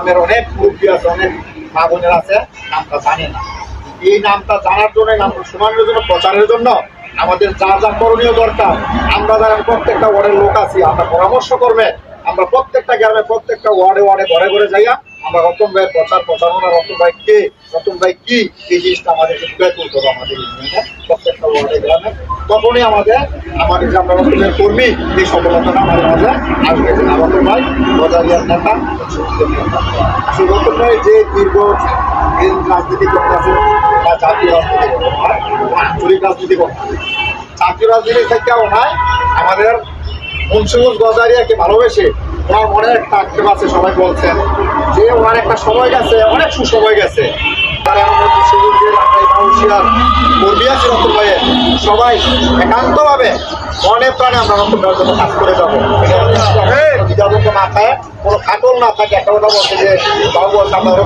গ্রামের অনেক মুরব্বী আছে, অনেক মা বোনের আছে, নামটা জানে না। এই নামটা জানার জন্য নামটা শোনানোর জন্য প্রচারের জন্য আমাদের যা যা করণীয় দরকার, আমরা যারা প্রত্যেকটা ওয়ার্ডের লোক আছি, আমরা পরামর্শ করবে, আমরা প্রত্যেকটা গ্রামে প্রত্যেকটা ওয়ার্ডে ওয়ার্ডে ঘরে ঘরে যাইয়া আমরা রতন ভাইয়ের প্রচার প্রচারণা, রতন ভাই কে, রতন ভাই কি, এই জিনিসটা আমাদেরকে তুলতে হবে আমাদের তখনই আমাদের আমাদের আমরা রতনের কর্মী, এই সফলতাটা আমাদের মাঝে আসবে। রতন ভাই বজারিয়ার নেতা ভাই যে দীর্ঘ দিন রাজনীতি করতেছে বা জাতীয় রাজনীতি করতে আঞ্চলিক রাজনীতি করতে জাতীয় রাজনীতি থেকে ওনায় আমাদের মুন্সিগঞ্জ গজারিয়াকে ভালোবেসে ওনার একটা আক্ষেপ আছে, সবাই বলছেন যে ওনার একটা সময় গেছে, অনেক সুসময় গেছে। তারা আমাদের এই পুরুলিয়া রতন ভাইয়ের। সবাই একান্তভাবে মনে প্রাণে আমরা জন্য কাজ করে যাব। দ্বিধাদ্বন্দ্ব না থাকে কোনো খাটল না থাকে, একটা কথা বলছে যে বাবু